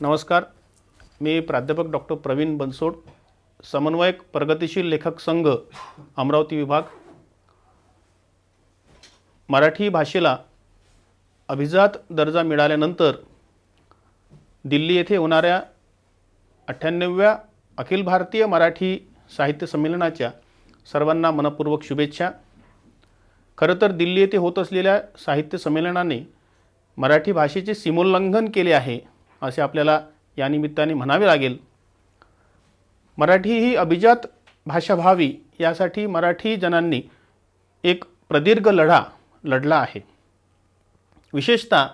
नमस्कार. मी प्राध्यापक डॉक्टर प्रवीण बनसोड समन्वयक प्रगतिशील लेखक संघ अमरावती विभाग. मराठी भाषेला अभिजात दर्जा मिळाल्यानंतर दिल्ली येथे होणाऱ्या अठ्ठ्याण्णव्या अखिल भारतीय मराठी साहित्य संमेलनाच्या सर्वांना मनपूर्वक शुभेच्छा. खरं तर दिल्ली येथे होत असलेल्या साहित्य संमेलनाने मराठी भाषेचे सीमोल्लंघन केले आहे. असे आपल्याला या निमित्ताने म्हणावे लागेल. मराठी ही अभिजात भाषा व्हावी यासाठी मराठी जनांनी एक प्रदीर्घ लढा लढला आहे. विशेषतः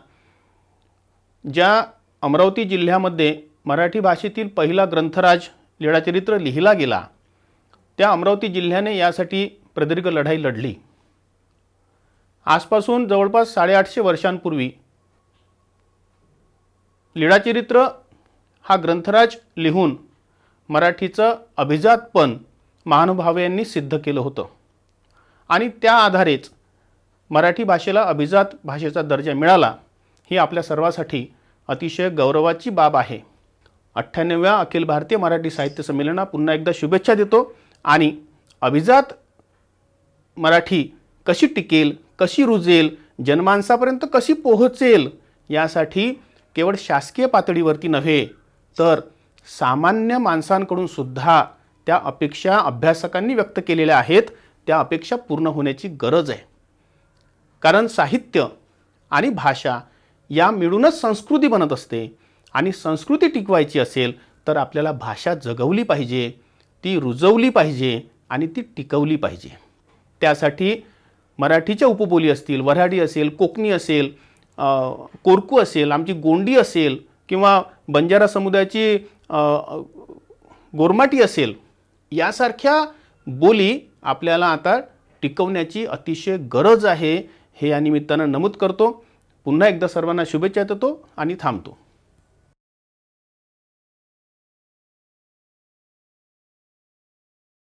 ज्या अमरावती जिल्ह्यामध्ये मराठी भाषेतील पहिला ग्रंथराज लीळाचरित्र लिहिला गेला त्या अमरावती जिल्ह्याने यासाठी प्रदीर्घ लढाई लढली. आजपासून जवळपास साडेआठशे वर्षांपूर्वी लीळाचरित्र हा ग्रंथराज लिहून मराठीचं अभिजातपण महानुभाव्यांनी सिद्ध केलं होतं. आणि त्या आधारेच मराठी भाषेला अभिजात भाषेचा दर्जा मिळाला ही आपल्या सर्वासाठी अतिशय गौरवाची बाब आहे. अठ्ठ्याण्णव्या अखिल भारतीय मराठी साहित्य संमेलना पुन्हा एकदा शुभेच्छा देतो आणि अभिजात मराठी कशी टिकेल कशी रुजेल जनमानसापर्यंत कशी पोहोचेल यासाठी केवळ शासकीय पातळीवरती नव्हे तर सामान्य माणसांकडून सुद्धा त्या अपेक्षा अभ्यासकांनी व्यक्त केलेल्या आहेत त्या अपेक्षा पूर्ण होण्याची गरज आहे. कारण साहित्य आणि भाषा या मिळूनच संस्कृती बनत असते आणि संस्कृती टिकवायची असेल तर आपल्याला भाषा जगवली पाहिजे ती रुजवली पाहिजे आणि ती टिकवली पाहिजे. त्यासाठी मराठीच्या उपबोली असतील वऱ्हाडी असेल कोकणी असेल कोरकू असेल आमची गोंडी असेल किंवा बंजारा समुदायाची गोरमाटी असेल यासारख्या बोली आपल्याला आता टिकवण्याची अतिशय गरज आहे हे या निमित्तानं नमूद करतो. पुन्हा एकदा सर्वांना शुभेच्छा देतो आणि थांबतो.